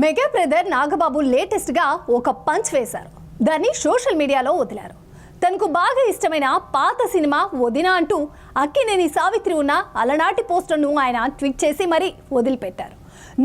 Mega brother Nagababu లేటెస్ట్గా ఒక punch వేశారు. దాన్ని సోషల్ మీడియాలో వదిలారు. తనకు బాగా ఇష్టమైన పాత సినిమా వదిన అంటూ అక్కినేని సావిత్రి ఉన్న అలనాటి పోస్టర్ను ఆయన ట్వీట్ చేసి మరీ వదిలిపెట్టారు.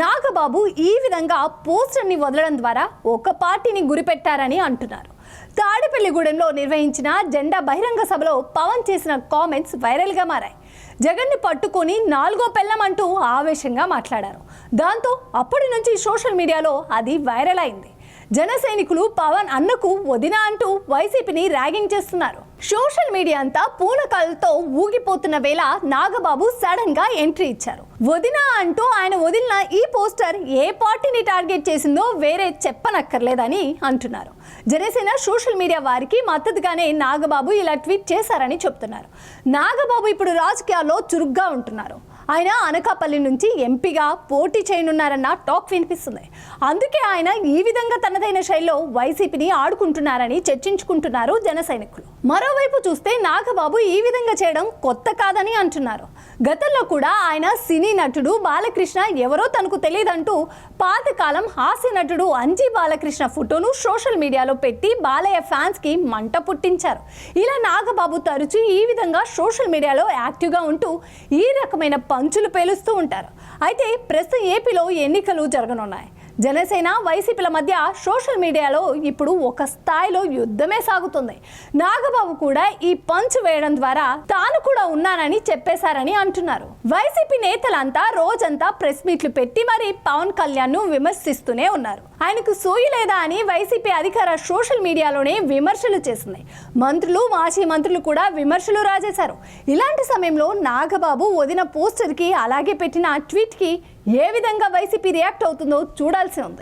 నాగబాబు ఈ విధంగా పోస్టర్ని వదలడం ద్వారా ఒక పార్టీని గురిపెట్టారని అంటున్నారు. తాడేపల్లిగూడెంలో నిర్వహించిన జెండా బహిరంగ సభలో పవన్ చేసిన కామెంట్స్ వైరల్గా మారాయి. జగన్ని పట్టుకొని నాలుగో పెళ్ళం అంటూ ఆవేశంగా మాట్లాడారు. దాంతో అప్పటి నుంచి సోషల్ మీడియాలో అది వైరల్ అయింది. జన సైనికులు పవన్ అన్నకు వదిన అంటూ వైసీపీని ర్యాగింగ్ చేస్తున్నారు. సోషల్ మీడియా అంతా పూనకాలతో ఊగిపోతున్న వేళ నాగబాబు సడన్గా ఎంట్రీ ఇచ్చారు. వదిన అంటూ ఆయన వదిలిన ఈ పోస్టర్ ఏ పార్టీని టార్గెట్ చేసిందో వేరే చెప్పనక్కర్లేదని అంటున్నారు. జనసేన సోషల్ మీడియా వారికి మద్దతుగానే నాగబాబు ఇలా ట్వీట్ చేశారని చెప్తున్నారు. నాగబాబు ఇప్పుడు రాజకీయాల్లో చురుగ్గా ఉంటున్నారు. ఆయన అనకాపల్లి నుంచి ఎంపీగా పోటీ చేయనున్నారన్న టాక్ వినిపిస్తుంది. అందుకే ఆయన ఈ విధంగా తనదైన శైలిలో వైసీపీని ఆడుకుంటున్నారని చర్చించుకుంటున్నారు జన సైనికులు. మరోవైపు చూస్తే నాగబాబు ఈ విధంగా చేయడం కొత్త కాదని అంటున్నారు. గతంలో కూడా ఆయన సినీ నటుడు బాలకృష్ణ ఎవరో తనకు తెలియదంటూ పాతకాలం హాస్య నటుడు అంజీ బాలకృష్ణ ఫోటోను సోషల్ మీడియాలో పెట్టి బాలయ్య ఫ్యాన్స్కి మంట పుట్టించారు. ఇలా నాగబాబు తరచూ ఈ విధంగా సోషల్ మీడియాలో యాక్టివ్గా ఉంటూ ఈ రకమైన పంచులు పేలుస్తూ ఉంటారు. అయితే ప్రస్తుతం ఏపీలో ఎన్నికలు జరగనున్నాయి. జనసేన వైసీపీల మధ్య సోషల్ మీడియాలో ఇప్పుడు ఒక స్థాయిలో యుద్ధమే సాగుతుంది. నాగబాబు కూడా ఈ పంచ్ వేయడం ద్వారా తాను కూడా ఉన్నానని చెప్పేశారని అంటున్నారు. వైసీపీ నేతలంతా రోజంతా ప్రెస్ మీట్లు పెట్టి మరి పవన్ కళ్యాణ్ను విమర్శిస్తూనే ఉన్నారు. ఆయనకు సోయి లేదా అని వైసీపీ అధికార సోషల్ మీడియాలోనే విమర్శలు చేసింది మంత్రులు మాజీ మంత్రులు కూడా విమర్శలు రాజేశారు. ఇలాంటి సమయంలో నాగబాబు వదిన పోస్టర్కి అలాగే పెట్టిన ట్వీట్కి ఏ విధంగా వైసీపీ రియాక్ట్ అవుతుందో చూడాల్సి ఉంది.